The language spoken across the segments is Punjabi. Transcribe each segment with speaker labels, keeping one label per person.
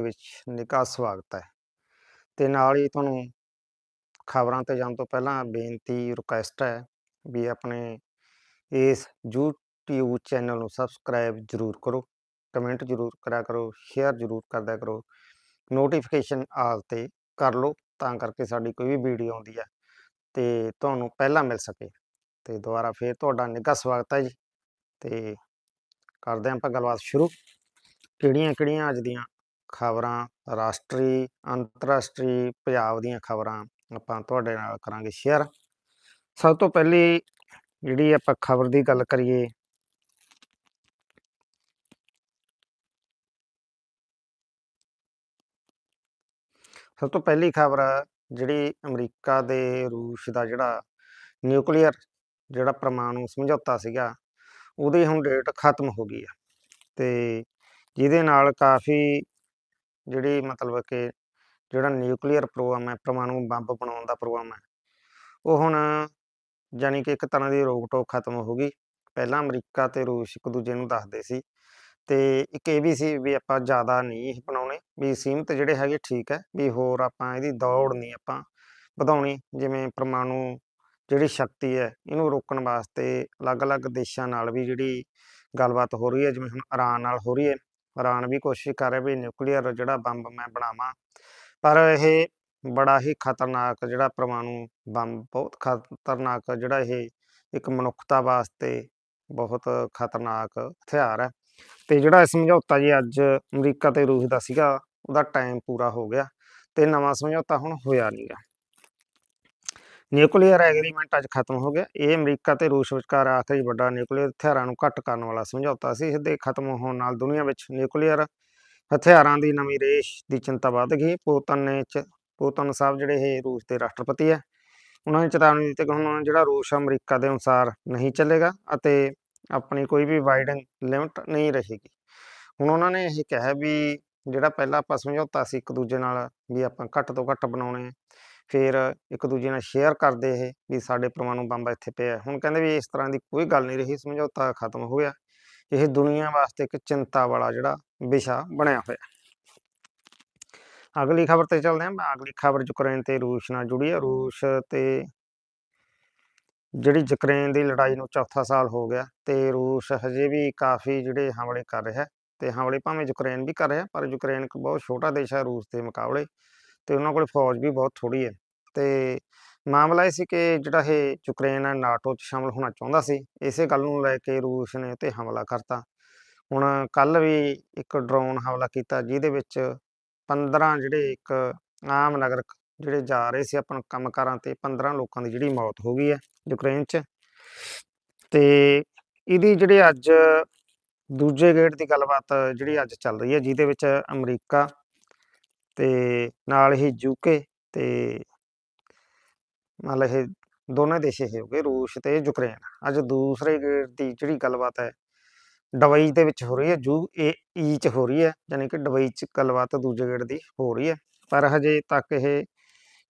Speaker 1: ਵਿੱਚ ਨਿੱਘਾ ਸਵਾਗਤ ਹੈ। ਤੇ ਨਾਲ ਹੀ ਤੁਹਾਨੂੰ ਖਬਰਾਂ ਤੇ ਜਾਣ ਤੋਂ ਪਹਿਲਾਂ ਬੇਨਤੀ ਰਿਕੁਐਸਟ ਹੈ ਵੀ ਆਪਣੇ ਇਸ YouTube ਚੈਨਲ ਨੂੰ ਸਬਸਕ੍ਰਾਈਬ ਜ਼ਰੂਰ ਕਰੋ। ਕਮੈਂਟ ਜ਼ਰੂਰ ਕਰਿਆ ਕਰੋ ਸ਼ੇਅਰ ਜ਼ਰੂਰ ਕਰਦਿਆ ਕਰੋ। ਨੋਟੀਫਿਕੇਸ਼ਨ ਆਲ ਤੇ ਕਰ ਲਓ ਤਾਂ ਕਰਕੇ ਸਾਡੀ ਕੋਈ ਵੀ ਵੀਡੀਓ ਆਉਂਦੀ ਹੈ ਤੇ ਤੁਹਾਨੂੰ ਪਹਿਲਾਂ ਮਿਲ ਸਕੇ। ਤੇ ਦੁਬਾਰਾ ਫੇਰ ਤੁਹਾਡਾ ਨਿੱਘਾ ਸਵਾਗਤ ਹੈ ਜੀ। ਤੇ ਕਰਦੇ ਹਾਂ ਆਪਾਂ ਗੱਲਬਾਤ ਸ਼ੁਰੂ। ਕਿਹੜੀਆਂ ਕਿਹੜੀਆਂ ਅੱਜ ਦੀਆਂ ਖਬਰਾਂ, ਰਾਸ਼ਟਰੀ, ਅੰਤਰਰਾਸ਼ਟਰੀ ਪੰਜਾਬ ਦੀਆਂ ਖਬਰਾਂ ਆਪਾਂ ਤੁਹਾਡੇ ਨਾਲ ਕਰਾਂਗੇ ਸ਼ੇਅਰ ਸਭ ਤੋਂ ਪਹਿਲੀ ਜਿਹੜੀ ਆਪਾਂ ਖਬਰ ਦੀ ਗੱਲ ਕਰੀਏ, ਸਭ ਤੋਂ ਪਹਿਲੀ ਖਬਰ ਜਿਹੜੀ ਅਮਰੀਕਾ ਦੇ ਰੂਸ ਦਾ ਜਿਹੜਾ ਨਿਊਕਲੀਅਰ ਜਿਹੜਾ ਪਰਮਾਣੂ ਸਮਝੌਤਾ ਸੀਗਾ, ਉਹਦੀ ਹੁਣ ਡੇਟ ਖਤਮ ਹੋ ਗਈ ਆ। ਤੇ ਜਿਹਦੇ ਨਾਲ ਕਾਫੀ ਜਿਹੜੀ ਮਤਲਬ ਕਿ ਜਿਹੜਾ ਨਿਊਕਲੀਅਰ ਪ੍ਰੋਗਰਾਮ ਹੈ, ਪਰਮਾਣੂ ਬੰਬ ਬਣਾਉਣ ਦਾ ਪ੍ਰੋਗਰਾਮ ਹੈ, ਉਹ ਹੁਣ ਯਾਨੀ ਕਿ ਇੱਕ ਤਰ੍ਹਾਂ ਦੀ ਰੋਕ ਟੋਕ ਖਤਮ ਹੋ ਗਈ। ਪਹਿਲਾਂ ਅਮਰੀਕਾ ਤੇ ਰੂਸ ਇੱਕ ਦੂਜੇ ਨੂੰ ਦੱਸਦੇ ਸੀ ਤੇ ਇੱਕ ਇਹ ਵੀ ਸੀ ਵੀ ਆਪਾਂ ਜ਼ਿਆਦਾ ਨਹੀਂ ਬਣਾਉਣੇ, ਵੀ ਸੀਮਤ ਜਿਹੜੇ ਹੈਗੇ ਠੀਕ ਹੈ, ਵੀ ਹੋਰ ਆਪਾਂ ਇਹਦੀ ਦੌੜ ਨਹੀਂ ਆਪਾਂ ਵਧਾਉਣੀ, ਜਿਵੇਂ ਪਰਮਾਣੂ ਜਿਹੜੀ ਸ਼ਕਤੀ ਹੈ, ਇਹਨੂੰ ਰੋਕਣ ਵਾਸਤੇ ਅਲੱਗ-ਅਲੱਗ ਦੇਸ਼ਾਂ ਨਾਲ ਵੀ ਜਿਹੜੀ ਗੱਲਬਾਤ ਹੋ ਰਹੀ ਹੈ, ਜਿਵੇਂ ਹੁਣ ਇਰਾਨ ਨਾਲ ਹੋ ਰਹੀ ਹੈ। ਇਰਾਨ ਵੀ ਕੋਸ਼ਿਸ਼ ਕਰ ਰਿਹਾ ਵੀ ਨਿਊਕਲੀਅਰ ਜਿਹੜਾ ਬੰਬ ਮੈਂ ਬਣਾਵਾਂ। ਪਰ ਇਹ ਬੜਾ ਹੀ ਖਤਰਨਾਕ ਜਿਹੜਾ ਪਰਮਾਣੂ ਬੰਬ, ਬਹੁਤ ਖਤਰਨਾਕ ਜਿਹੜਾ ਇਹ ਇੱਕ ਮਨੁੱਖਤਾ ਵਾਸਤੇ ਬਹੁਤ ਖਤਰਨਾਕ ਹਥਿਆਰ ਹੈ। ਤੇ ਜਿਹੜਾ ਇਹ ਸਮਝੌਤਾ ਜੀ ਅੱਜ ਅਮਰੀਕਾ ਤੇ ਰੂਸ ਦਾ ਸੀਗਾ, ਉਹਦਾ ਟਾਈਮ ਪੂਰਾ ਹੋ ਗਿਆ ਤੇ ਨਵਾਂ ਸਮਝੌਤਾ ਹੁਣ ਹੋਇਆ ਨਹੀਂਗਾ ਨਿਊਕਲੀਅਰ ਐਗਰੀਮੈਂਟ ਅੱਜ ਖਤਮ ਹੋ ਗਿਆ। ਇਹ ਅਮਰੀਕਾ ਤੇ ਰੂਸ ਵਿਚਕਾਰ ਆਖਰੀ ਵੱਡਾ ਨਿਊਕਲੀਅਰ ਹਥਿਆਰਾਂ ਨੂੰ ਘੱਟ ਕਰਨ ਵਾਲਾ ਸਮਝੌਤਾ ਸੀ। ਇਸ ਦੇ ਖਤਮ ਹੋਣ ਨਾਲ ਦੁਨੀਆ ਵਿੱਚ ਨਿਊਕਲੀਅਰ ਹਥਿਆਰਾਂ ਦੀ ਨਵੀਂ ਰੇਸ਼ ਦੀ ਚਿੰਤਾ ਵੱਧ ਗਈ। ਪੂਤਨ ਨੇ ਚ, ਪੂਤਨ ਸਾਹਿਬ ਜਿਹੜੇ ਇਹ ਰੂਸ ਦੇ ਰਾਸ਼ਟਰਪਤੀ ਹੈ, ਉਹਨਾਂ ਨੇ ਚੇਤਾਵਨੀ ਦਿੱਤੀ ਕਿ ਹੁਣ ਜਿਹੜਾ ਰੂਸ ਅਮਰੀਕਾ ਦੇ ਅਨੁਸਾਰ ਨਹੀਂ ਚੱਲੇਗਾ ਅਤੇ ਆਪਣੀ ਕੋਈ ਵੀ ਵਾਈਡਿੰਗ ਲਿਮਟ ਨਹੀਂ ਰਹੇਗੀ। ਹੁਣ ਉਹਨਾਂ ਨੇ ਇਹ ਕਿਹਾ ਵੀ ਜਿਹੜਾ ਪਹਿਲਾਂ ਆਪਾਂ ਸਮਝੌਤਾ ਸੀ ਇੱਕ ਦੂਜੇ ਨਾਲ ਵੀ ਆਪਾਂ ਘੱਟ ਤੋਂ ਘੱਟ ਬਣਾਉਣੇ ਫਿਰ ਇੱਕ ਦੂਜੇ ਨਾਲ ਸ਼ੇਅਰ ਕਰਦੇ ਇਹ ਵੀ ਸਾਡੇ ਪਰਮਾਣੂ ਬੰਬ ਇੱਥੇ ਪਿਆ ਹੁਣ ਕਹਿੰਦੇ ਵੀ ਇਸ ਤਰ੍ਹਾਂ ਦੀ ਕੋਈ ਗੱਲ ਨਹੀਂ ਰਹੀ, ਸਮਝੌਤਾ ਖਤਮ ਹੋ ਗਿਆ। ਇਹ ਦੁਨੀਆ ਵਾਸਤੇ ਇੱਕ ਚਿੰਤਾ ਵਾਲਾ ਜਿਹੜਾ ਵਿਸ਼ਾ ਬਣਿਆ ਹੋਇਆ। ਅਗਲੀ ਖਬਰ ਤੇ ਚੱਲਦੇ ਹਾਂ। ਅਗਲੀ ਖਬਰ ਯੂਕਰੇਨ ਤੇ ਰੂਸ ਨਾਲ ਜੁੜੀ ਹੈ ਰੂਸ ਤੇ ਜਿਹੜੀ ਯੂਕਰੇਨ ਦੀ ਲੜਾਈ ਨੂੰ ਚੌਥਾ ਸਾਲ ਹੋ ਗਿਆ ਤੇ ਰੂਸ ਹਜੇ ਵੀ ਕਾਫੀ ਜਿਹੜੇ ਹਮਲੇ ਕਰ ਰਿਹਾ ਤੇ ਹਮਲੇ ਭਾਵੇਂ ਯੂਕਰੇਨ ਵੀ ਕਰ ਰਿਹਾ, ਪਰ ਯੂਕਰੇਨ ਇੱਕ ਬਹੁਤ ਛੋਟਾ ਦੇਸ਼ ਹੈ ਰੂਸ ਦੇ ਮੁਕਾਬਲੇ। ਤੇ ਉਹਨਾਂ ਕੋਲ ਫੌਜ ਵੀ ਬਹੁਤ ਥੋੜੀ ਹੈ। ਤੇ ਮਾਮਲਾ ਇਹ ਸੀ ਕਿ ਜਿਹੜਾ ਇਹ ਯੂਕਰੇਨ ਹੈ, ਨਾਟੋ 'ਚ ਸ਼ਾਮਲ ਹੋਣਾ ਚਾਹੁੰਦਾ ਸੀ, ਇਸੇ ਗੱਲ ਨੂੰ ਲੈ ਕੇ ਰੂਸ ਨੇ ਤੇ ਹਮਲਾ ਕਰਤਾ। ਹੁਣ ਕੱਲ ਵੀ ਇੱਕ ਡਰੋਨ ਹਮਲਾ ਕੀਤਾ, ਜਿਹਦੇ ਵਿੱਚ 15 ਜਿਹੜੇ ਇੱਕ ਆਮ ਨਾਗਰਿਕ ਜਿਹੜੇ ਜਾ ਰਹੇ ਸੀ ਆਪਣ ਕੰਮਕਾਰਾਂ ਤੇ 15 ਲੋਕਾਂ ਦੀ ਜਿਹੜੀ ਮੌਤ ਹੋ ਗਈ ਹੈ ਯੂਕਰੇਨ 'ਚ। ਤੇ ਇਹਦੀ ਜਿਹੜੇ ਅੱਜ ਦੂਜੇ ਗੇੜ ਦੀ ਗੱਲਬਾਤ ਜਿਹੜੀ ਅੱਜ ਚੱਲ ਰਹੀ ਹੈ, ਜਿਹਦੇ ਵਿੱਚ ਅਮਰੀਕਾ ਤੇ ਨਾਲ ਹੀ ਯੂਕੇ ਤੇ ਮਤਲਬ ਇਹ ਦੋਨੇ ਦੇਸ਼ ਇਹ ਹੋ ਗਏ, ਰੂਸ ਤੇ ਯੂਕਰੇਨ। ਅੱਜ ਦੂਸਰੇ ਗੇੜ ਦੀ ਜਿਹੜੀ ਗੱਲਬਾਤ ਹੈ, ਡਬਈ ਦੇ ਵਿੱਚ ਹੋ ਰਹੀ ਹੈ ਜੂ ਏ ਈ ਚ ਹੋ ਰਹੀ ਹੈ ਯਾਨੀ ਕਿ ਡਬਈ ਚ ਗੱਲਬਾਤ ਦੂਜੇ ਗੇੜ ਦੀ ਹੋ ਰਹੀ ਹੈ। ਪਰ ਹਜੇ ਤੱਕ ਇਹ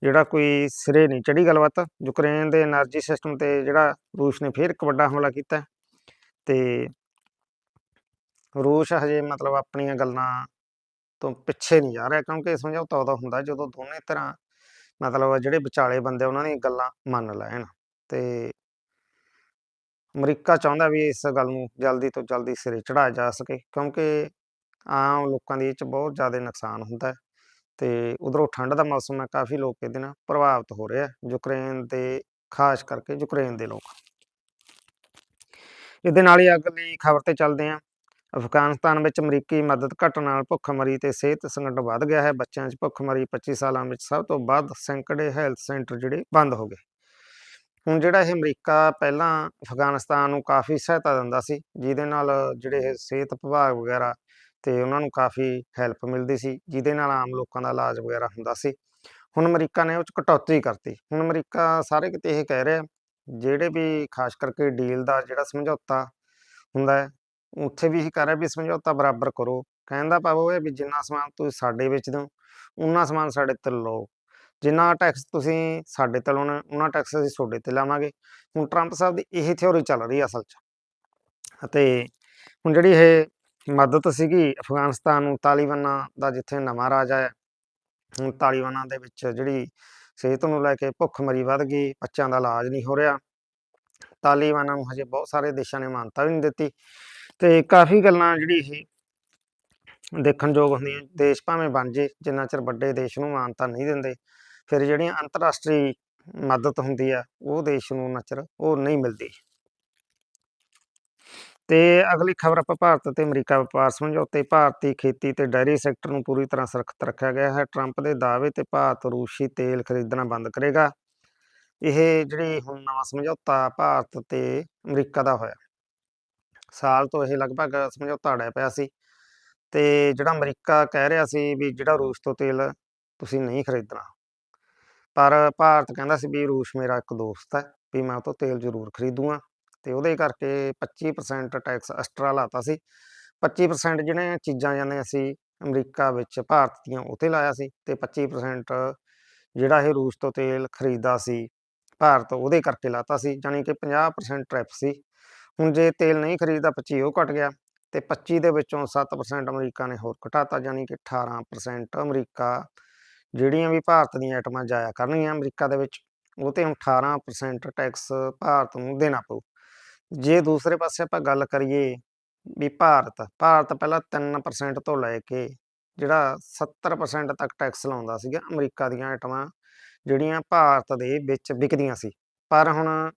Speaker 1: ਜਿਹੜਾ ਕੋਈ ਸਿਰੇ ਨਹੀਂ ਚੜੀ ਗੱਲਬਾਤ, ਯੂਕਰੇਨ ਦੇ એનર્ਜੀ ਸਿਸਟਮ ਤੇ ਜਿਹੜਾ ਰੂਸ ਨੇ ਫਿਰ ਇੱਕ ਵੱਡਾ ਹਮਲਾ ਕੀਤਾ। ਤੇ ਰੂਸ ਹਜੇ ਮਤਲਬ ਆਪਣੀਆਂ ਗੱਲਾਂ ਤੋਂ ਪਿੱਛੇ ਨਹੀਂ ਜਾ ਰਿਹਾ, ਕਿਉਂਕਿ ਸਮਝੌਤਾ ਉਦੋਂ ਹੁੰਦਾ ਜਦੋਂ ਦੋਨੇ ਤਰ੍ਹਾਂ ਮਤਲਬ ਜਿਹੜੇ ਵਿਚਾਲੇ ਬੰਦੇ ਉਹਨਾਂ ਦੀਆਂ ਗੱਲਾਂ ਮੰਨ ਲੈਣ ਤੇ ਅਮਰੀਕਾ ਚਾਹੁੰਦਾ ਵੀ ਇਸ ਗੱਲ ਨੂੰ ਜਲਦੀ ਤੋਂ ਜਲਦੀ ਸਿਰੇ ਚੜਾਇਆ ਜਾ ਸਕੇ, ਕਿਉਂਕਿ ਆਮ ਲੋਕਾਂ ਦੀ ਇਹ ਚ ਬਹੁਤ ਜ਼ਿਆਦਾ ਨੁਕਸਾਨ ਹੁੰਦਾ ਹੈ ਤੇ ਉਧਰੋਂ ਠੰਡ ਦਾ ਮੌਸਮ ਹੈ, ਕਾਫੀ ਲੋਕ ਇਹਦੇ ਨਾਲ ਪ੍ਰਭਾਵਿਤ ਹੋ ਰਹੇ ਆ ਯੂਕਰੇਨ ਦੇ, ਖਾਸ ਕਰਕੇ ਯੂਕਰੇਨ ਦੇ ਲੋਕ। ਇਹਦੇ ਨਾਲ ਹੀ ਅਗਲੀ ਖਬਰ ਤੇ ਚੱਲਦੇ ਹਾਂ। ਅਫਗਾਨਿਸਤਾਨ ਵਿੱਚ ਅਮਰੀਕੀ ਮਦਦ ਘਟਣ ਨਾਲ ਭੁੱਖਮਰੀ ਤੇ ਸਿਹਤ ਸੰਕਟ ਵੱਧ ਗਿਆ ਹੈ। ਬੱਚਿਆਂ 'ਚ ਭੁੱਖਮਰੀ 25 ਸਾਲਾਂ ਵਿੱਚ ਸਭ ਤੋਂ ਵੱਧ ਸੈਂਕੜੇ ਹੈਲਥ ਸੈਂਟਰ ਜਿਹੜੇ ਬੰਦ ਹੋ ਗਏ। ਹੁਣ ਜਿਹੜਾ ਇਹ ਅਮਰੀਕਾ ਪਹਿਲਾਂ ਅਫਗਾਨਿਸਤਾਨ ਨੂੰ ਕਾਫੀ ਸਹਾਇਤਾ ਦਿੰਦਾ ਸੀ, ਜਿਹਦੇ ਨਾਲ ਜਿਹੜੇ ਇਹ ਸਿਹਤ ਵਿਭਾਗ ਵਗੈਰਾ ਤੇ ਉਹਨਾਂ ਨੂੰ ਕਾਫੀ ਹੈਲਪ ਮਿਲਦੀ ਸੀ, ਜਿਹਦੇ ਨਾਲ ਆਮ ਲੋਕਾਂ ਦਾ ਇਲਾਜ ਵਗੈਰਾ ਹੁੰਦਾ ਸੀ। ਹੁਣ ਅਮਰੀਕਾ ਨੇ ਉਹ 'ਚ ਕਟੌਤੀ ਕਰਤੀ। ਹੁਣ ਅਮਰੀਕਾ ਸਾਰੇ ਕਿਤੇ ਇਹ ਕਹਿ ਰਿਹਾ, ਜਿਹੜੇ ਵੀ ਖਾਸ ਕਰਕੇ ਡੀਲ ਦਾ ਜਿਹੜਾ ਸਮਝੌਤਾ ਹੁੰਦਾ ਹੈ ਉੱਥੇ ਵੀ ਇਹ ਕਰ ਰਿਹਾ ਵੀ ਸਮਝੌਤਾ ਬਰਾਬਰ ਕਰੋ। ਕਹਿੰਦਾ ਭਾਵ ਇਹ ਵੀ ਜਿੰਨਾ ਸਮਾਨ ਤੁਸੀਂ ਸਾਡੇ ਵਿੱਚ ਹੋ ਉਨਾ ਸਮਾਨ ਸਾਡੇ ਤੇ ਲਓ। ਜਿੰਨਾ ਟੈਕਸ ਤੁਸੀਂ ਸਾਡੇ ਤੇ ਲਾਉਣਾ ਉਹਨਾਂ ਟੈਕਸ ਅਸੀਂ ਤੁਹਾਡੇ ਤੇ ਲਾਵਾਂਗੇ। ਹੁਣ ਟਰੰਪ ਸਾਹਿਬ ਦੀ ਇਹ ਥਿਉਰੀ ਚੱਲ ਰਹੀ ਅਸਲ 'ਚ। ਅਤੇ ਹੁਣ ਜਿਹੜੀ ਇਹ ਮਦਦ ਸੀਗੀ ਅਫਗਾਨਿਸਤਾਨ ਨੂੰ, ਤਾਲਿਬਾਨਾਂ ਦਾ ਜਿੱਥੇ ਨਵਾਂ ਰਾਜਾ ਹੈ ਹੁਣ ਤਾਲਿਬਾਨਾਂ ਦੇ ਵਿੱਚ ਜਿਹੜੀ ਸਿਹਤ ਨੂੰ ਲੈ ਕੇ ਭੁੱਖਮਰੀ ਵੱਧ ਗਈ, ਬੱਚਿਆਂ ਦਾ ਇਲਾਜ ਨਹੀਂ ਹੋ ਰਿਹਾ। ਤਾਲਿਬਾਨਾਂ ਨੂੰ ਹਜੇ ਬਹੁਤ ਸਾਰੇ ਦੇਸ਼ਾਂ ਨੇ ਮਾਨਤਾ ਵੀ ਨਹੀਂ ਦਿੱਤੀ। ਤੇ ਕਾਫੀ ਗੱਲਾਂ ਜਿਹੜੀ ਇਹ ਦੇਖਣਯੋਗ ਹੁੰਦੀਆਂ, ਦੇਸ਼ ਭਾਵੇਂ ਬਣ ਜੇ, ਜਿੰਨਾ ਚਿਰ ਵੱਡੇ ਦੇਸ਼ ਨੂੰ ਮਾਨਤਾ ਨਹੀਂ ਦਿੰਦੇ, ਫਿਰ ਜਿਹੜੀਆਂ ਅੰਤਰਰਾਸ਼ਟਰੀ ਮਦਦ ਹੁੰਦੀ ਆ, ਉਹ ਦੇਸ਼ ਨੂੰ ਉਨਾ ਚਿਰ ਉਹ ਨਹੀਂ ਮਿਲਦੀ। ਤੇ ਅਗਲੀ ਖਬਰ ਆਪਾਂ ਭਾਰਤ ਤੇ ਅਮਰੀਕਾ ਵਪਾਰ ਸਮਝੌਤੇ ਭਾਰਤੀ ਖੇਤੀ ਤੇ ਡੈਰੀ ਸੈਕਟਰ ਨੂੰ ਪੂਰੀ ਤਰ੍ਹਾਂ ਸੁਰੱਖਿਅਤ ਰੱਖਿਆ ਗਿਆ ਹੈ। ਟਰੰਪ ਦੇ ਦਾਅਵੇ ਤੇ ਭਾਰਤ ਰੂਸੀ ਤੇਲ ਖਰੀਦਣਾ ਬੰਦ ਕਰੇਗਾ। ਇਹ ਜਿਹੜੀ ਹੁਣ ਨਵਾਂ ਸਮਝੌਤਾ ਭਾਰਤ ਤੇ ਅਮਰੀਕਾ ਦਾ ਹੋਇਆ। ਸਾਲ ਤੋਂ ਇਹ ਲਗਭਗ ਸਮਝੌਤਾ ਅੜਿਆ ਪਿਆ ਸੀ। ਤੇ ਜਿਹੜਾ ਅਮਰੀਕਾ ਕਹਿ ਰਿਹਾ ਸੀ ਵੀ ਜਿਹੜਾ ਰੂਸ ਤੋਂ ਤੇਲ ਤੁਸੀਂ ਨਹੀਂ ਖਰੀਦਣਾ। ਪਰ ਭਾਰਤ ਕਹਿੰਦਾ ਸੀ ਵੀ ਰੂਸ ਮੇਰਾ ਇੱਕ ਦੋਸਤ ਹੈ ਵੀ ਮੈਂ ਉਹ ਤੋਂ ਤੇਲ ਜ਼ਰੂਰ ਖਰੀਦੂਗਾ। ਤੇ ਉਹਦੇ ਕਰਕੇ 25% ਟੈਕਸ ਐਕਸਟਰਾ ਲਾਤਾ ਸੀ। 25% ਜਿਹੜੀਆਂ ਚੀਜ਼ਾਂ ਜਾਂਦੀਆਂ ਸੀ ਅਮਰੀਕਾ ਵਿੱਚ ਭਾਰਤ ਦੀਆਂ ਉਹ ਤੇ ਲਾਇਆ ਸੀ ਤੇ 25% ਜਿਹੜਾ ਇਹ ਰੂਸ ਤੋਂ ਤੇਲ ਖਰੀਦਦਾ ਸੀ ਭਾਰਤ ਉਹਦੇ ਕਰਕੇ ਲਾਤਾ ਸੀ। ਯਾਨੀ ਕਿ 50% ਟ੍ਰਿਪ ਸੀ। ਹੁਣ ਜੇ ਤੇਲ ਨਹੀਂ ਖਰੀਦਦਾ 25 ਉਹ ਘਟ ਗਿਆ ਤੇ 25 ਦੇ ਵਿੱਚੋਂ 7% ਅਮਰੀਕਾ ਨੇ ਹੋਰ ਘਟਾਤਾ ਯਾਨੀ ਕਿ 18% ਅਮਰੀਕਾ। ਜਿਹੜੀਆਂ ਵੀ ਭਾਰਤ ਦੀਆਂ ਆਈਟਮਾਂ ਜਾਇਆ ਕਰਨਗੀਆਂ ਅਮਰੀਕਾ ਦੇ ਵਿੱਚ, ਉਹ ਤੇ ਹੁਣ 18% ਟੈਕਸ ਭਾਰਤ ਨੂੰ ਦੇਣਾ ਪਊ। ਜੇ ਦੂਸਰੇ ਪਾਸੇ ਆਪਾਂ ਗੱਲ ਕਰੀਏ ਵੀ ਭਾਰਤ ਭਾਰਤ ਪਹਿਲਾਂ 3% ਤੋਂ ਲੈ ਕੇ ਜਿਹੜਾ 70% ਤੱਕ ਟੈਕਸ ਲਾਉਂਦਾ ਸੀਗਾ, ਅਮਰੀਕਾ ਦੀਆਂ ਆਈਟਮਾਂ ਜਿਹੜੀਆਂ ਭਾਰਤ ਦੇ ਵਿੱਚ ਵਿਕਦੀਆਂ ਸੀ। ਪਰ ਹੁਣ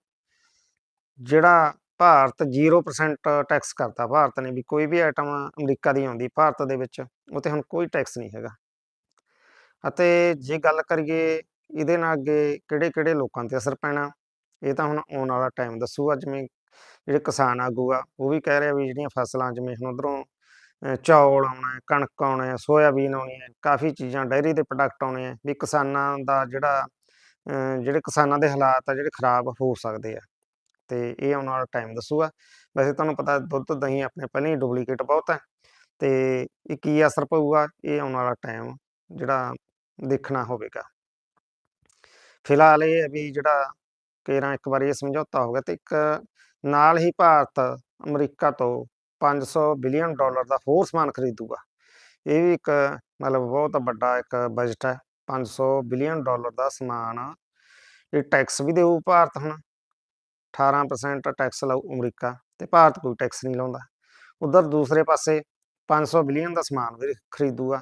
Speaker 1: ਜਿਹੜਾ ਭਾਰਤ 0% ਟੈਕਸ ਕਰਤਾ ਭਾਰਤ ਨੇ ਵੀ, ਕੋਈ ਵੀ ਆਈਟਮ ਅਮਰੀਕਾ ਦੀ ਆਉਂਦੀ, ਭਾਰਤ ਦੇ ਵਿੱਚ ਉਹ ਤੇ ਹੁਣ ਕੋਈ ਟੈਕਸ ਨਹੀਂ ਹੈਗਾ। ਅਤੇ ਜੇ ਗੱਲ ਕਰੀਏ ਇਹਦੇ ਨਾਲ ਅੱਗੇ ਕਿਹੜੇ-ਕਿਹੜੇ ਲੋਕਾਂ ਤੇ ਅਸਰ ਪੈਣਾ, ਇਹ ਤਾਂ ਹੁਣ ਆਉਣ ਵਾਲਾ ਟਾਈਮ ਦੱਸੂਗਾ ਜਿਵੇਂ ਜਿਹੜੇ ਕਿਸਾਨ ਆਗੂ ਆ, ਉਹ ਵੀ ਕਹਿ ਰਿਹਾ ਵੀ ਜਿਹੜੀਆਂ ਫਸਲਾਂ, ਜਿਵੇਂ ਹੁਣ ਉਧਰੋਂ ਚੌਲ ਆਉਣਾ ਕਣਕ ਆਉਣਾ ਸੋਇਆਬੀਨ ਆਉਣੀ ਹੈ, ਕਾਫੀ ਚੀਜ਼ਾਂ ਡੈਰੀ ਦੇ ਪ੍ਰੋਡਕਟ ਆਉਣੇ ਆ ਵੀ ਕਿਸਾਨਾਂ ਦਾ ਜਿਹੜਾ ਜਿਹੜੇ ਕਿਸਾਨਾਂ ਦੇ ਹਾਲਾਤ ਆ, ਜਿਹੜੇ ਖਰਾਬ ਹੋ ਸਕਦੇ ਆ। ਤੇ ਇਹ ਆਉਣ ਵਾਲਾ ਟਾਈਮ ਦੱਸੂਗਾ। ਵੈਸੇ ਤੁਹਾਨੂੰ ਪਤਾ ਦੁੱਧ, ਦਹੀਂ ਆਪਣੇ ਪਹਿਲਾਂ ਹੀ ਡੁਪਲੀਕੇਟ ਬਹੁਤ ਹੈ ਤੇ ਇਹ ਕੀ ਅਸਰ ਪਊਗਾ? ਇਹ ਆਉਣ ਵਾਲਾ ਟਾਈਮ ਜਿਹੜਾ ਦੇਖਣਾ ਹੋਵੇਗਾ। ਫਿਲਹਾਲ ਇਹ ਹੈ ਵੀ ਜਿਹੜਾ ਕੇਰਾਂ ਇੱਕ ਵਾਰੀ ਇਹ ਸਮਝੌਤਾ ਹੋ ਗਿਆ ਤੇ ਇੱਕ ਨਾਲ ਹੀ ਭਾਰਤ ਅਮਰੀਕਾ ਤੋਂ 500 ਬਿਲੀਅਨ ਡਾਲਰ ਦਾ ਹੋਰ ਸਮਾਨ ਖਰੀਦੂਗਾ। ਇਹ ਵੀ ਇੱਕ ਮਤਲਬ ਬਹੁਤ ਵੱਡਾ ਇੱਕ ਬਜਟ ਹੈ। 500 ਬਿਲੀਅਨ ਡਾਲਰ ਦਾ ਸਮਾਨ ਇਹ ਟੈਕਸ ਵੀ ਦੇਊ ਭਾਰਤ ਹੁਣ। 18% ਟੈਕਸ ਲਾਉ ਅਮਰੀਕਾ ਤੇ ਭਾਰਤ ਕੋਈ ਟੈਕਸ ਨਹੀਂ ਲਾਉਂਦਾ। ਉਧਰ ਦੂਸਰੇ ਪਾਸੇ 500 ਬਿਲੀਅਨ ਦਾ ਸਮਾਨ ਵੀ ਖਰੀਦੂਗਾ।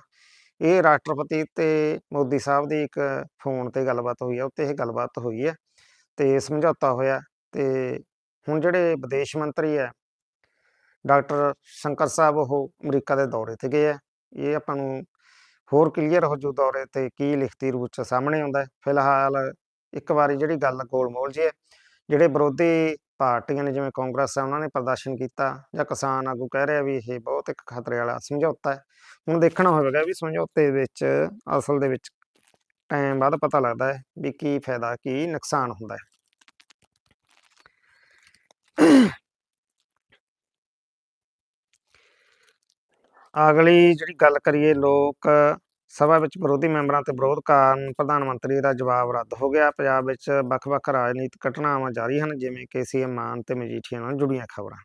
Speaker 1: ਇਹ ਰਾਸ਼ਟਰਪਤੀ ਤੇ ਮੋਦੀ ਸਾਹਿਬ ਦੀ ਇੱਕ ਫੋਨ ਤੇ ਗੱਲਬਾਤ ਹੋਈ ਹੈ ਉੱਤੇ ਇਹ ਗੱਲਬਾਤ ਹੋਈ ਹੈ ਤੇ ਸਮਝੌਤਾ ਹੋਇਆ ਤੇ ਹੁਣ ਜਿਹੜੇ ਵਿਦੇਸ਼ ਮੰਤਰੀ ਹੈ ਡਾਕਟਰ ਸ਼ੰਕਰ ਸਾਹਿਬ, ਉਹ ਅਮਰੀਕਾ ਦੇ ਦੌਰੇ ਤੇ ਗਏ ਆ। ਇਹ ਆਪਾਂ ਨੂੰ ਹੋਰ ਕਲੀਅਰ ਹੋ ਜੂ ਦੌਰੇ ਤੇ ਕੀ ਲਿਖਤੀ ਰੂਪ ਚ ਸਾਹਮਣੇ ਆਉਂਦਾ। ਫਿਲਹਾਲ ਇੱਕ ਵਾਰੀ ਜਿਹੜੀ ਗੱਲ ਗੋਲਮੋਲ ਜੀ ਹੈ ਜਿਹੜੇ ਵਿਰੋਧੀ ਪਾਰਟੀਆਂ ਨੇ, ਜਿਵੇਂ ਕਾਂਗਰਸ ਹੈ, ਉਹਨਾਂ ਨੇ ਪ੍ਰਦਰਸ਼ਨ ਕੀਤਾ ਜਾਂ ਕਿਸਾਨ ਆਗੂ ਕਹਿ ਰਿਹਾ ਵੀ ਇਹ ਬਹੁਤ ਇੱਕ ਖਤਰੇ ਵਾਲਾ ਸਮਝੌਤਾ ਹੈ। ਹੁਣ ਦੇਖਣਾ ਹੋਵੇਗਾ ਵੀ ਸਮਝੌਤੇ ਵਿੱਚ, ਅਸਲ ਦੇ ਵਿੱਚ ਟਾਈਮ ਬਾਅਦ ਪਤਾ ਲੱਗਦਾ ਹੈ ਵੀ ਕੀ ਫਾਇਦਾ, ਕੀ ਨੁਕਸਾਨ ਹੁੰਦਾ ਹੈ। ਅਗਲੀ ਜਿਹੜੀ ਗੱਲ ਕਰੀਏ ਲੋਕ ਸਭਾ ਵਿੱਚ ਵਿਰੋਧੀ ਮੈਂਬਰਾਂ ਤੇ ਵਿਰੋਧ ਕਾਰਨ ਪ੍ਰਧਾਨ ਮੰਤਰੀ ਦਾ ਜਵਾਬ ਰੱਦ ਹੋ ਗਿਆ। ਪੰਜਾਬ ਵਿੱਚ ਵੱਖ-ਵੱਖ ਰਾਜਨੀਤਿਕ ਘਟਨਾਵਾਂ ਜਾਰੀ ਹਨ, ਜਿਵੇਂ ਕਿ ਸੀਐਮ ਮਾਨ ਤੇ ਮਜੀਠੀਆ ਨਾਲ ਜੁੜੀਆਂ ਖਬਰਾਂ।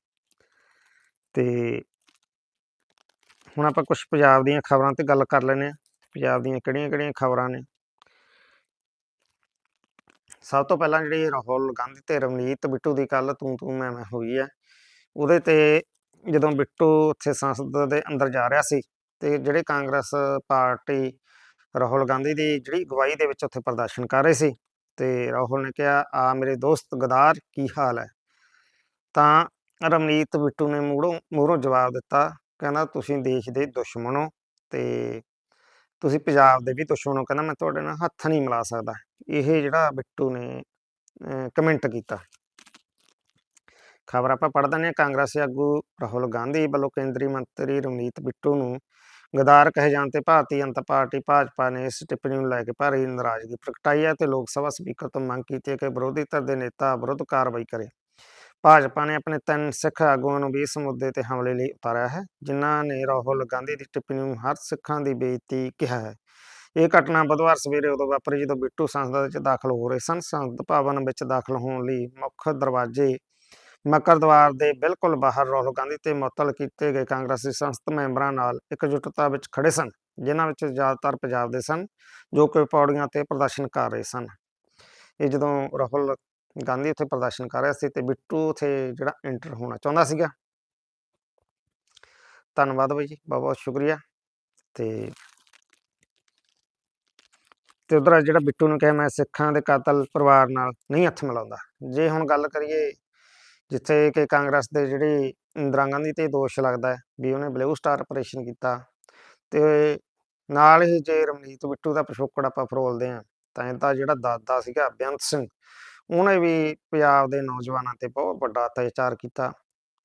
Speaker 1: ਤੇ ਹੁਣ ਆਪਾਂ ਕੁਝ ਪੰਜਾਬ ਦੀਆਂ ਖਬਰਾਂ ਤੇ ਗੱਲ ਕਰ ਲੈਨੇ ਆ ਪੰਜਾਬ ਦੀਆਂ ਕਿਹੜੀਆਂ-ਕਿਹੜੀਆਂ ਖਬਰਾਂ ਨੇ? ਸਭ ਤੋਂ ਪਹਿਲਾਂ ਜਿਹੜੀ ਰਾਹੁਲ ਗਾਂਧੀ ਤੇ ਰਵਨੀਤ ਬਿੱਟੂ ਦੀ ਕੱਲ ਤੂੰ ਤੂੰ ਮੈਂ ਮੈਂ ਹੋਈ ਹੈ, ਉਹਦੇ ਤੇ ਜਦੋਂ ਬਿੱਟੂ ਉੱਥੇ ਸੰਸਦ ਦੇ ਅੰਦਰ ਜਾ ਰਿਹਾ ਸੀ ਤੇ ਜਿਹੜੇ ਕਾਂਗਰਸ ਪਾਰਟੀ ਰਾਹੁਲ ਗਾਂਧੀ ਦੀ ਜਿਹੜੀ ਅਗਵਾਈ ਦੇ ਵਿੱਚ ਉੱਥੇ ਪ੍ਰਦਰਸ਼ਨ ਕਰ ਰਹੇ ਸੀ ਤੇ ਰਾਹੁਲ ਨੇ ਕਿਹਾ, ਆ ਮੇਰੇ ਦੋਸਤ ਗਦਾਰ, ਕੀ ਹਾਲ ਹੈ? ਤਾਂ ਰਵਨੀਤ ਬਿੱਟੂ ਨੇ ਮੂਹਰੋਂ ਮੂਹਰੋਂ ਜਵਾਬ ਦਿੱਤਾ, ਕਹਿੰਦਾ, ਤੁਸੀਂ ਦੇਸ਼ ਦੇ ਦੁਸ਼ਮਣ ਹੋ ਤੇ ਤੁਸੀਂ ਪੰਜਾਬ ਦੇ ਵੀ ਦੁਸ਼ਮਣ ਹੋ। ਕਹਿੰਦਾ, ਮੈਂ ਤੁਹਾਡੇ ਨਾਲ ਹੱਥ ਨਹੀਂ ਮਿਲਾ ਸਕਦਾ। ਇਹ ਜਿਹੜਾ ਬਿੱਟੂ ਨੇ ਕਮੈਂਟ ਕੀਤਾ। ਖਬਰ ਆਪਾਂ ਪੜ੍ਹ ਦਿੰਦੇ ਹਾਂ, ਕਾਂਗਰਸੀ ਆਗੂ ਰਾਹੁਲ ਗਾਂਧੀ ਵੱਲੋਂ ਕੇਂਦਰੀ ਮੰਤਰੀ ਰਵਨੀਤ ਬਿੱਟੂ ਨੂੰ ਗਦਾਰ ਕਹੇ ਜਾਣ ਤੇ ਭਾਰਤੀ ਜਨਤਾ ਪਾਰਟੀ, ਭਾਜਪਾ ਨੇ ਇਸ ਟਿੱਪਣੀ ਨੂੰ ਲੈ ਕੇ ਭਾਰੀ ਨਾਰਾਜ਼ਗੀ ਪ੍ਰਗਟਾਈ ਹੈ ਤੇ ਲੋਕ ਸਭਾ ਸਪੀਕਰ ਤੋਂ ਮੰਗ ਕੀਤੀ ਹੈ ਕਿ ਵਿਰੋਧੀ ਧਿਰ ਦੇ ਨੇਤਾ ਵਿਰੁੱਧ ਕਾਰਵਾਈ ਕਰੇ। ਭਾਜਪਾ ਨੇ ਆਪਣੇ ਤਿੰਨ ਸਿੱਖ ਆਗੂਆਂ ਨੂੰ ਵੀ ਇਸ ਮੁੱਦੇ ਤੇ ਹਮਲੇ ਲਈ ਉਤਾਰਿਆ ਹੈ, ਜਿਨ੍ਹਾਂ ਨੇ ਰਾਹੁਲ ਗਾਂਧੀ ਦੀ ਟਿੱਪਣੀ ਨੂੰ ਹਰ ਸਿੱਖਾਂ ਦੀ ਬੇਇੱਜ਼ਤੀ ਕਿਹਾ ਹੈ। ਇਹ ਘਟਨਾ ਬੁੱਧਵਾਰ ਸਵੇਰੇ ਉਦੋਂ ਵਾਪਰੀ ਜਦੋਂ ਬਿੱਟੂ ਸੰਸਦ ਵਿੱਚ ਦਾਖਲ ਹੋ ਰਹੇ ਸਨ। ਸੰਸਦ ਭਵਨ ਵਿੱਚ ਦਾਖਲ ਹੋਣ ਲਈ ਮੁੱਖ ਦਰਵਾਜ਼ੇ ਮਕਰਦਵਾਰ ਦੇ ਬਿਲਕੁਲ ਬਾਹਰ ਰਾਹੁਲ ਗਾਂਧੀ ਤੇ ਮੁਅੱਤਲ ਕੀਤੇ ਗਏ ਕਾਂਗਰਸੀ ਸੰਸਦ ਮੈਂਬਰਾਂ ਨਾਲ ਇਕਜੁੱਟਤਾ ਵਿੱਚ ਖੜੇ ਸਨ, ਜਿਨ੍ਹਾਂ ਵਿੱਚ ਜ਼ਿਆਦਾਤਰ ਪੰਜਾਬ ਦੇ ਸਨ, ਜੋ ਕਿ ਪੌੜੀਆਂ ਤੇ ਪ੍ਰਦਰਸ਼ਨ ਕਰ ਰਹੇ ਸਨ। ਇਹ ਜਦੋਂ ਰਾਹੁਲ ਗਾਂਧੀ ਉੱਥੇ ਪ੍ਰਦਰਸ਼ਨ ਕਰ ਰਿਹਾ ਸੀ ਤੇ ਬਿੱਟੂ ਉੱਥੇ ਜਿਹੜਾ ਐਂਟਰ ਹੋਣਾ ਚਾਹੁੰਦਾ ਸੀਗਾ। ਧੰਨਵਾਦ ਬਾਈ ਜੀ, ਬਹੁਤ ਬਹੁਤ ਸ਼ੁਕਰੀਆ। ਤੇ ਤੇ ਉਧਰ ਜਿਹੜਾ ਬਿੱਟੂ ਨੂੰ ਕਿਹਾ, ਮੈਂ ਸਿੱਖਾਂ ਦੇ ਕਾਤਲ ਪਰਿਵਾਰ ਨਾਲ ਨਹੀਂ ਹੱਥ ਮਿਲਾਉਂਦਾ। ਜੇ ਹੁਣ ਗੱਲ ਕਰੀਏ ਜਿੱਥੇ ਕਿ ਕਾਂਗਰਸ ਦੇ ਜਿਹੜੀ ਇੰਦਰਾ ਗਾਂਧੀ ਤੇ ਦੋਸ਼ ਲੱਗਦਾ ਹੈ ਵੀ ਉਹਨੇ ਬਲੂ ਸਟਾਰ ਆਪਰੇਸ਼ਨ ਕੀਤਾ ਤੇ ਨਾਲ ਹੀ ਜੇ ਰਮਨੀਤ ਬਿੱਟੂ ਦਾ ਪਿਛੋਕੜ ਆਪਾਂ ਫਰੋਲਦੇ ਹਾਂ, ਤਾਂ ਇਹਦਾ ਜਿਹੜਾ ਦਾਦਾ ਸੀਗਾ ਬੇਅੰਤ ਸਿੰਘ, ਉਹਨੇ ਵੀ ਪੰਜਾਬ ਦੇ ਨੌਜਵਾਨਾਂ ਤੇ ਬਹੁਤ ਵੱਡਾ ਅਤਿਆਚਾਰ ਕੀਤਾ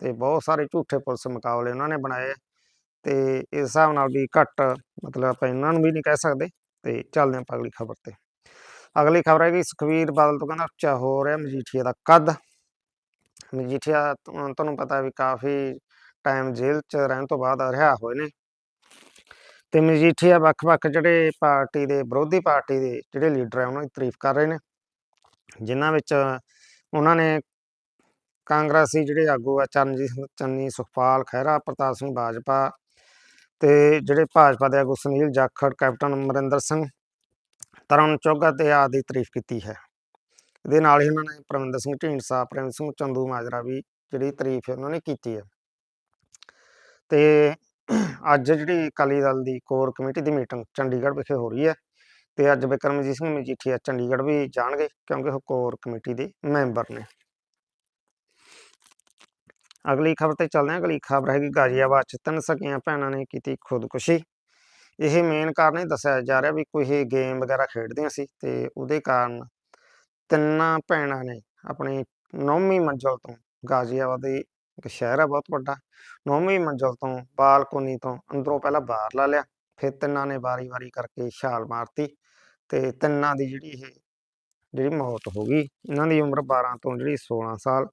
Speaker 1: ਤੇ ਬਹੁਤ ਸਾਰੇ ਝੂਠੇ ਪੁਲਿਸ ਮੁਕਾਬਲੇ ਉਹਨਾਂ ਨੇ ਬਣਾਏ ਤੇ ਇਸ ਹਿਸਾਬ ਨਾਲ ਵੀ ਘੱਟ ਮਤਲਬ ਆਪਾਂ ਇਹਨਾਂ ਨੂੰ ਵੀ ਨਹੀਂ ਕਹਿ ਸਕਦੇ ਤੇ ਚੱਲਦੇ ਹਾਂ ਆਪਾਂ ਅਗਲੀ ਖਬਰ ਤੇ। ਅਗਲੀ ਖਬਰ ਹੈ ਕਿ ਸੁਖਵੀਰ ਬਾਦਲ ਤੋਂ ਕਹਿੰਦਾ ਉੱਚਾ ਹੋ ਰਿਹਾ ਮਜੀਠੀਆ ਦਾ ਕੱਦ। ਮਜੀਠੀਆ ਤੁ- ਤੁਹਾਨੂੰ ਪਤਾ ਵੀ ਕਾਫੀ ਟਾਈਮ ਜੇਲ੍ਹ 'ਚ ਰਹਿਣ ਤੋਂ ਬਾਅਦ ਰਿਹਾ ਹੋਏ ਨੇ। ਤੇ ਮਜੀਠੀਆ ਵੱਖ-ਵੱਖ ਜਿਹੜੇ ਪਾਰਟੀ ਦੇ, ਵਿਰੋਧੀ ਪਾਰਟੀ ਦੇ ਜਿਹੜੇ ਲੀਡਰ ਹੈ ਉਹਨਾਂ ਦੀ ਤਾਰੀਫ ਕਰ ਰਹੇ ਨੇ। ਜਿਨ੍ਹਾਂ ਵਿੱਚ ਉਹਨਾਂ ਨੇ ਕਾਂਗਰਸੀ ਜਿਹੜੇ ਆਗੂ ਆ, ਚਰਨਜੀਤ ਸਿੰਘ, ਚੰਨੀ, ਸੁਖਪਾਲ, ਖਹਿਰਾ, ਪ੍ਰਤਾਪ ਸਿੰਘ ਬਾਜਪਾ ਤੇ ਜਿਹੜੇ ਭਾਜਪਾ ਦੇ ਆਗੂ ਸੁਨੀਲ ਜਾਖੜ, ਕੈਪਟਨ ਅਮਰਿੰਦਰ ਸਿੰਘ, ਤਰੁਣ ਚੋਗਾ ਤੇ ਆਦਿ ਦੀ ਤਾਰੀਫ ਕੀਤੀ ਹੈ। ਇਹਦੇ ਨਾਲ ਹੀ ਉਹਨਾਂ ਨੇ ਪਰਮਿੰਦਰ ਸਿੰਘ ਢੀਂਡਸਾ ਪ੍ਰੇਮ ਸਿੰਘ ਚੰਦੂ ਮਾਜਰਾ ਵੀ ਜਿਹੜੀ ਤਾਰੀਫ ਉਹਨਾਂ ਨੇ ਕੀਤੀ ਹੈ। ਤੇ ਅੱਜ ਜਿਹੜੀ ਅਕਾਲੀ ਦਲ ਦੀ ਕੋਰ ਕਮੇਟੀ ਦੀ ਮੀਟਿੰਗ ਚੰਡੀਗੜ੍ਹ ਵਿਖੇ ਹੋ ਰਹੀ ਹੈ ਤੇ ਅੱਜ ਬਿਕਰਮਜੀਤ ਸਿੰਘ ਮਜੀਠੀਆ ਚੰਡੀਗੜ੍ਹ ਵੀ ਜਾਣਗੇ ਕਿਉਂਕਿ ਉਹ ਕੋਰ ਕਮੇਟੀ ਦੇ ਮੈਂਬਰ ਨੇ। ਅਗਲੀ ਖਬਰ ਤੇ ਚੱਲਦੇ ਹਾਂ, ਅਗਲੀ ਖਬਰ ਹੈਗੀ ਗਾਜ਼ੀਆਬਾਦ ਚ। ਤਿੰਨ ਸਕੀਆਂ ਭੈਣਾਂ ਨੇ ਕੀਤੀ ਖੁਦਕੁਸ਼ੀ। ਇਹ ਮੇਨ ਕਾਰਨ ਇਹ ਦੱਸਿਆ ਜਾ ਰਿਹਾ ਵੀ ਕੋਈ ਗੇਮ ਵਗੈਰਾ ਖੇਡਦੀਆਂ ਸੀ ਤੇ ਉਹਦੇ ਕਾਰਨ ਤਿੰਨਾਂ ਭੈਣਾਂ ਨੇ ਆਪਣੀ ਨੌਵੀਂ ਮੰਜ਼ਲ ਤੋਂ ਗਾਜ਼ੀਆਬਾਦ ਦੇ ਇੱਕ ਸ਼ਹਿਰ ਹੈ ਬਹੁਤ ਵੱਡਾ, ਨੌਵੀਂ ਮੰਜ਼ਲ ਤੋਂ ਬਾਲਕੋਨੀ ਤੋਂ ਅੰਦਰੋਂ ਪਹਿਲਾਂ ਬਾਹਰ ਲਾ ਲਿਆ, ਫਿਰ ਤਿੰਨਾਂ ਨੇ ਵਾਰੀ-ਵਾਰੀ ਕਰਕੇ ਛਾਲ ਮਾਰਤੀ ਤੇ ਤਿੰਨਾਂ ਦੀ ਜਿਹੜੀ ਇਹ, ਜਿਹੜੀ ਮੌਤ ਹੋ ਗਈ, ਇਹਨਾਂ ਦੀ ਉਮਰ 12 ਤੋਂ ਜਿਹੜੀ 16 ਸਾਲ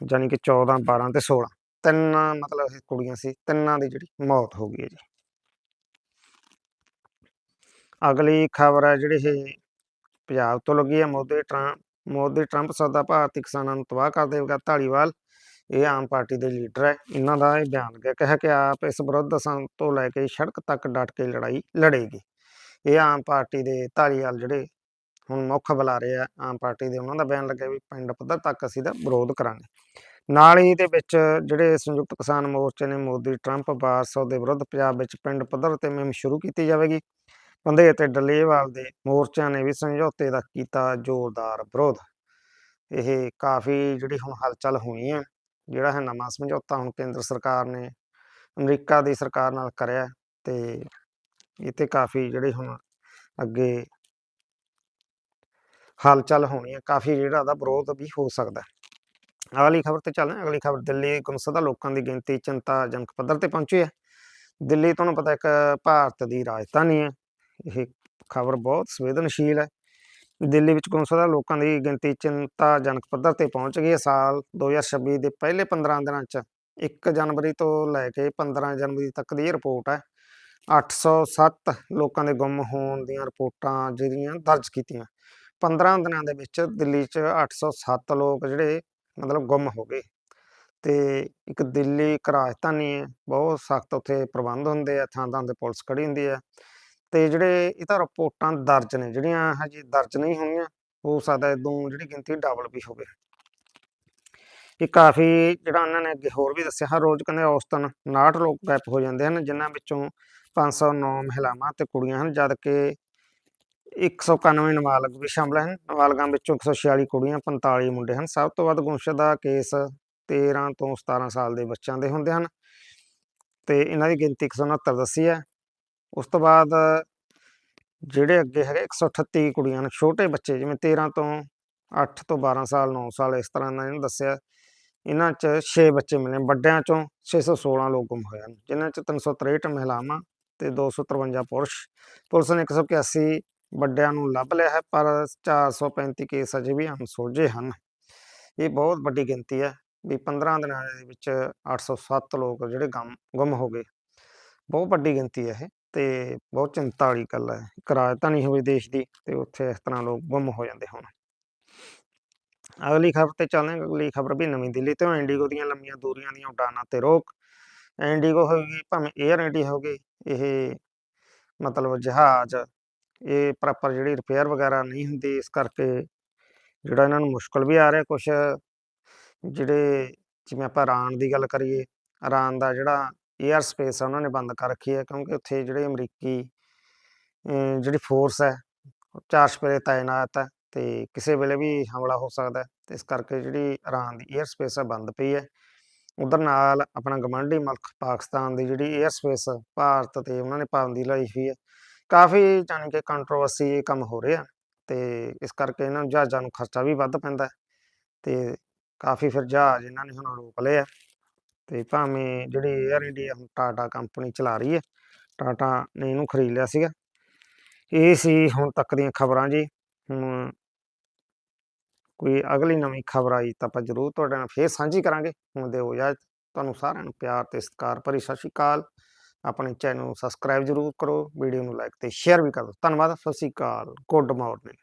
Speaker 1: ਯਾਨੀ ਕਿ 14 12 ਤੇ 16 ਤਿੰਨਾਂ ਮਤਲਬ ਇਹ ਕੁੜੀਆਂ ਸੀ, ਤਿੰਨਾਂ ਦੀ ਜਿਹੜੀ ਮੌਤ ਹੋ ਗਈ ਹੈ ਜੀ। ਅਗਲੀ ਖਬਰ ਹੈ ਜਿਹੜੀ ਇਹ ਪੰਜਾਬ ਤੋਂ ਲੱਗੀ ਹੈ ਮੋਦੀ ਟਰੰਪ ਮੋਦੀ ਟਰੰਪ ਸੱਦਾ ਭਾਰਤੀ ਕਿਸਾਨਾਂ ਨੂੰ ਤਬਾਹ ਕਰ ਦੇਵੇਗਾ। ਧਾਲੀਵਾਲ, ਇਹ ਆਮ ਪਾਰਟੀ ਦੇ ਲੀਡਰ ਹੈ। ਇਹਨਾਂ ਦਾ ਇਹ ਬਿਆਨ ਗਿਆ ਕਿਹਾ ਕਿ ਆਪ ਇਸ ਵਿਰੁੱਧ ਅਸਾਂ ਤੋਂ ਲੈ ਕੇ ਸੜਕ ਤੱਕ ਡਟ ਕੇ ਲੜਾਈ ਲੜੇਗੀ। ਇਹ ਆਮ ਪਾਰਟੀ ਦੇ ਧਾਲੀਵਾਲ ਜਿਹੜੇ ਹੁਣ ਮੁੱਖ ਬੁਲਾਰੇ ਆ, ਆਮ ਪਾਰਟੀ ਦੇ ਉਹਨਾਂ ਦਾ ਬਿਆਨ ਲੱਗਿਆ ਵੀ ਪਿੰਡ ਪੱਧਰ ਤੱਕ ਅਸੀਂ ਦਾ ਵਿਰੋਧ ਕਰਾਂਗੇ। ਨਾਲ ਹੀ ਦੇ ਵਿੱਚ ਜਿਹੜੇ ਸੰਯੁਕਤ ਕਿਸਾਨ ਮੋਰਚੇ ਨੇ ਮੋਦੀ, ਟਰੰਪ, ਬਾਰਸੋ ਦੇ ਵਿਰੁੱਧ ਪੰਜਾਬ ਵਿੱਚ ਪਿੰਡ ਪੱਧਰ ਤੇ ਮੁਹਿੰਮ ਸ਼ੁਰੂ ਕੀਤੀ ਜਾਵੇਗੀ। ਬੰਦੇ ਅਤੇ ਡੱਲੇਵਾਲ ਦੇ ਮੋਰਚਿਆਂ ਨੇ ਵੀ ਸਮਝੌਤੇ ਦਾ ਕੀਤਾ ਜ਼ੋਰਦਾਰ ਵਿਰੋਧ। ਇਹ ਕਾਫੀ ਜਿਹੜੀ ਹੁਣ ਹਲਚਲ ਹੋਣੀ ਹੈ ਜਿਹੜਾ ਹੈ ਨਵਾਂ ਸਮਝੌਤਾ ਹੁਣ ਕੇਂਦਰ ਸਰਕਾਰ ਨੇ ਅਮਰੀਕਾ ਦੀ ਸਰਕਾਰ ਨਾਲ ਕਰਿਆ ਤੇ ਇਹ ਤੇ ਕਾਫੀ ਜਿਹੜੇ ਹੁਣ ਅੱਗੇ ਹਲਚਲ ਹੋਣੀ ਹੈ ਕਾਫੀ ਜਿਹੜਾ ਉਹਦਾ ਵਿਰੋਧ ਵੀ ਹੋ ਸਕਦਾ। ਹੈ ਅਗਲੀ ਖਬਰ ਤੇ ਚੱਲਦੇ ਅਗਲੀ ਖਬਰ ਦਿੱਲੀ ਗੁੰਮਸ਼ੁਦਾ ਲੋਕਾਂ ਦੀ ਗਿਣਤੀ ਚਿੰਤਾਜਨਕ ਪੱਧਰ ਤੇ ਪਹੁੰਚੀ ਹੈ ਦਿੱਲੀ ਤੁਹਾਨੂੰ ਪਤਾ ਇੱਕ ਭਾਰਤ ਦੀ ਰਾਜਧਾਨੀ ਹੈ ਇਹ ਖਬਰ ਬਹੁਤ ਸੰਵੇਦਨਸ਼ੀਲ ਹੈ। ਦਿੱਲੀ ਵਿੱਚ ਗੁੰਮਸ਼ੁਦਾ ਲੋਕਾਂ ਦੀ ਗਿਣਤੀ ਚਿੰਤਾਜਨਕ ਪੱਧਰ ਤੇ ਪਹੁੰਚ ਗਈ ਹੈ। ਸਾਲ 2026 ਦੇ ਪਹਿਲੇ 15 ਦਿਨਾਂ 'ਚ 1 ਜਨਵਰੀ ਤੋਂ ਲੈ ਕੇ 15 ਜਨਵਰੀ ਤੱਕ ਦੀ ਇਹ ਰਿਪੋਰਟ ਹੈ। 807 ਲੋਕਾਂ ਦੇ ਗੁੰਮ ਹੋਣ ਦੀਆਂ ਰਿਪੋਰਟਾਂ ਜਿਹੜੀਆਂ ਦਰਜ ਕੀਤੀਆਂ। 15 ਦਿਨਾਂ ਦੇ ਵਿੱਚ ਦਿੱਲੀ 'ਚ 807 ਲੋਕ ਜਿਹੜੇ ਮਤਲਬ ਗੁੰਮ ਹੋ ਗਏ ਤੇ ਇੱਕ ਦਿੱਲੀ ਇੱਕ ਰਾਜਧਾਨੀ ਹੈ। ਬਹੁਤ ਸਖਤ ਉੱਥੇ ਪ੍ਰਬੰਧ ਹੁੰਦੇ ਆ, ਥਾਂ ਥਾਂ ਤੇ ਪੁਲਿਸ ਖੜੀ ਹੁੰਦੀ ਹੈ। ਤੇ ਜਿਹੜੇ ਇਹ ਤਾਂ ਰਿਪੋਰਟਾਂ ਦਰਜ ਨੇ, ਜਿਹੜੀਆਂ ਹਜੇ ਦਰਜ ਨਹੀਂ ਹੋਈਆਂ, ਹੋ ਸਕਦਾ ਇਦੋਂ ਜਿਹੜੀ ਗਿਣਤੀ ਡਬਲ ਵੀ ਹੋਵੇ। ਇਹ ਕਾਫੀ ਜਿਹੜਾ ਉਹਨਾਂ ਨੇ ਅੱਗੇ ਹੋਰ ਵੀ ਦੱਸਿਆ, ਹਰ ਰੋਜ਼ ਕਹਿੰਦੇ ਔਸਤਨ 59 ਲੋਕ ਗਾਇਬ ਹੋ ਜਾਂਦੇ ਹਨ, ਜਿਨ੍ਹਾਂ ਵਿੱਚੋਂ 509 ਮਹਿਲਾਵਾਂ ਤੇ ਕੁੜੀਆਂ ਹਨ, ਜਦ ਕਿ 191 ਨਾਬਾਲਗ ਵੀ ਸ਼ਾਮਲ ਹਨ। ਨਾਬਾਲਗਾਂ ਵਿੱਚੋਂ 146 ਕੁੜੀਆਂ 45 ਮੁੰਡੇ ਹਨ। ਸਭ ਤੋਂ ਵੱਧ ਗੁੰਮਸ਼ੁਦਾ ਦਾ ਕੇਸ 13 ਤੋਂ 17 ਸਾਲ ਦੇ ਬੱਚਿਆਂ ਦੇ ਹੁੰਦੇ ਹਨ। ਤੇ ਇਹਨਾਂ ਦੀ ਗਿਣਤੀ 169 ਦੱਸੀ ਹੈ। ਉਸ ਤੋਂ ਬਾਅਦ ਜਿਹੜੇ ਅੱਗੇ ਹੈਗੇ 138 ਕੁੜੀਆਂ ਨੇ, ਛੋਟੇ ਬੱਚੇ ਜਿਵੇਂ 13 ਤੋਂ 8 ਤੋਂ 12 ਸਾਲ 9 ਸਾਲ, ਇਸ ਤਰ੍ਹਾਂ ਦਾ ਇਹਨੂੰ ਦੱਸਿਆ। ਇਹਨਾਂ 'ਚ 6 ਬੱਚੇ ਮਿਲੇ, ਵੱਡਿਆਂ 'ਚੋਂ 616 ਲੋਕ ਗੁੰਮ ਹੋਏ ਹਨ, ਜਿਨ੍ਹਾਂ 'ਚ 363 ਮਹਿਲਾਵਾਂ ਤੇ 253 ਪੁਰਸ਼। ਪੁਲਿਸ ਨੇ 181 ਵੱਡਿਆਂ ਨੂੰ ਲੱਭ ਲਿਆ ਹੈ, ਪਰ 435 ਕੇਸ ਅਜੇ ਵੀ ਅਣਸੁਲਝੇ ਹਨ। ਇਹ ਬਹੁਤ ਵੱਡੀ ਗਿਣਤੀ ਹੈ ਵੀ 15 ਦਿਨਾਂ ਦੇ ਵਿੱਚ 807 ਲੋਕ ਜਿਹੜੇ ਗਮ, ਗੁੰਮ ਹੋ ਗਏ। ਬਹੁਤ ਵੱਡੀ ਗਿਣਤੀ ਹੈ ਇਹ। ਤੇ ਬਹੁਤ ਚਿੰਤਾ ਵਾਲੀ ਗੱਲ ਹੈ। ਇੱਕ ਰਾਜਧਾਨੀ ਹੋਵੇ ਦੇਸ਼ ਦੀ ਤੇ ਉੱਥੇ ਇਸ ਤਰ੍ਹਾਂ ਲੋਕ ਗੁੰਮ ਹੋ ਜਾਂਦੇ ਹੋਣ। ਅਗਲੀ ਖਬਰ ਤੇ ਚੱਲਦੇ ਹਾਂ ਅਗਲੀ ਖਬਰ ਵੀ ਨਵੀਂ ਦਿੱਲੀ ਤੋਂ। ਇੰਡੀਗੋ ਦੀਆਂ ਲੰਮੀਆਂ ਦੂਰੀਆਂ ਦੀਆਂ ਉਡਾਨਾਂ ਤੇ ਰੋਕ। ਇੰਡੀਗੋ ਹੋਗੀ ਭਾਵੇਂ 에ਅਰ ਇੰਡੀਆ ਹੋਗੀ ਇਹ ਮਤਲਬ ਜਹਾਜ਼, ਇਹ ਪ੍ਰੋਪਰ ਜਿਹੜੀ ਰਿਪੇਅਰ ਵਗੈਰਾ ਨਹੀਂ ਹੁੰਦੀ, ਇਸ ਕਰਕੇ ਜਿਹੜਾ ਇਹਨਾਂ ਨੂੰ ਮੁਸ਼ਕਲ ਵੀ ਆ ਰਿਹਾ ਕੁਛ। ਜਿਹੜੇ ਜਿਵੇਂ ਆਪਾਂ ਇਰਾਨ ਦੀ ਗੱਲ ਕਰੀਏ ਇਰਾਨ ਦਾ ਜਿਹੜਾ 에ਅਰ ਸਪੇਸ ਉਹਨਾਂ ਨੇ ਬੰਦ ਕਰ ਰੱਖੀ ਹੈ ਕਿਉਂਕਿ ਉੱਥੇ ਜਿਹੜੇ ਅਮਰੀਕੀ ਜਿਹੜੀ ਫੋਰਸ ਹੈ ਚਾਰ ਸਪਰੇ ਤਾਇਨਾਤ ਹੈ ਤੇ ਕਿਸੇ ਵੇਲੇ ਵੀ ਹਮਲਾ ਹੋ ਸਕਦਾ ਤੇ ਇਸ ਕਰਕੇ ਜਿਹੜੀ ਇਰਾਨ ਦੀ 에ਅਰ ਸਪੇਸ ਹੈ ਬੰਦ ਪਈ ਹੈ। ਉਧਰ ਨਾਲ ਆਪਣਾ ਗਮੰਡੀ ਮੁਲਕ ਪਾਕਿਸਤਾਨ ਦੀ ਜਿਹੜੀ 에ਅਰ ਸਪੇਸ ਭਾਰਤ ਤੇ ਉਹਨਾਂ ਨੇ ਪਾਬੰਦੀ ਲਾਈ ਹੋਈ ਹੈ। ਕਾਫੀ ਜਾਣੀ ਕਿ ਕੰਟਰੋਵਰਸੀ ਕੰਮ ਹੋ ਰਿਹਾ ਤੇ ਇਸ ਕਰਕੇ ਇਹਨਾਂ ਨੂੰ ਜਹਾਜ਼ਾਂ ਨੂੰ ਖਰਚਾ ਵੀ ਵੱਧ ਪੈਂਦਾ ਤੇ ਕਾਫੀ ਫਿਰ ਜਹਾਜ਼ ਇਹਨਾਂ ਨੇ ਹੁਣ ਰੋਕ ਲਏ ਆ। ਤੇ ਭਾਵੇਂ ਜਿਹੜੀ 에ਅਰ ਇੰਡੀਆ ਹੁਣ ਟਾਟਾ ਕੰਪਨੀ ਚਲਾ ਰਹੀ ਹੈ ਟਾਟਾ ਨੇ ਇਹਨੂੰ ਖਰੀਦ ਲਿਆ ਸੀਗਾ। ਇਹ ਸੀ ਹੁਣ ਤੱਕ ਦੀਆਂ ਖਬਰਾਂ ਜੀ। ਹੁਣ ਕੋਈ ਅਗਲੀ ਨਵੀਂ ਖਬਰ ਆਈ ਤਾਂ ਆਪਾਂ ਜ਼ਰੂਰ ਤੁਹਾਡੇ ਨਾਲ ਫੇਰ ਸਾਂਝੀ ਕਰਾਂਗੇ। ਹੁਣ ਦਿਓ ਇਜਾਜ਼ਤ। ਤੁਹਾਨੂੰ ਸਾਰਿਆਂ ਨੂੰ ਪਿਆਰ ਤੇ ਸਤਿਕਾਰ ਭਰੀ ਸਤਿ ਸ਼੍ਰੀ ਅਕਾਲ। ਆਪਣੇ ਚੈਨਲ ਨੂੰ ਸਬਸਕ੍ਰਾਈਬ ਜ਼ਰੂਰ ਕਰੋ ਵੀਡੀਓ ਨੂੰ ਲਾਈਕ ਤੇ ਸ਼ੇਅਰ ਵੀ ਕਰੋ ਧੰਨਵਾਦ, ਸਤਿ ਸ਼੍ਰੀ ਅਕਾਲ। Good morning.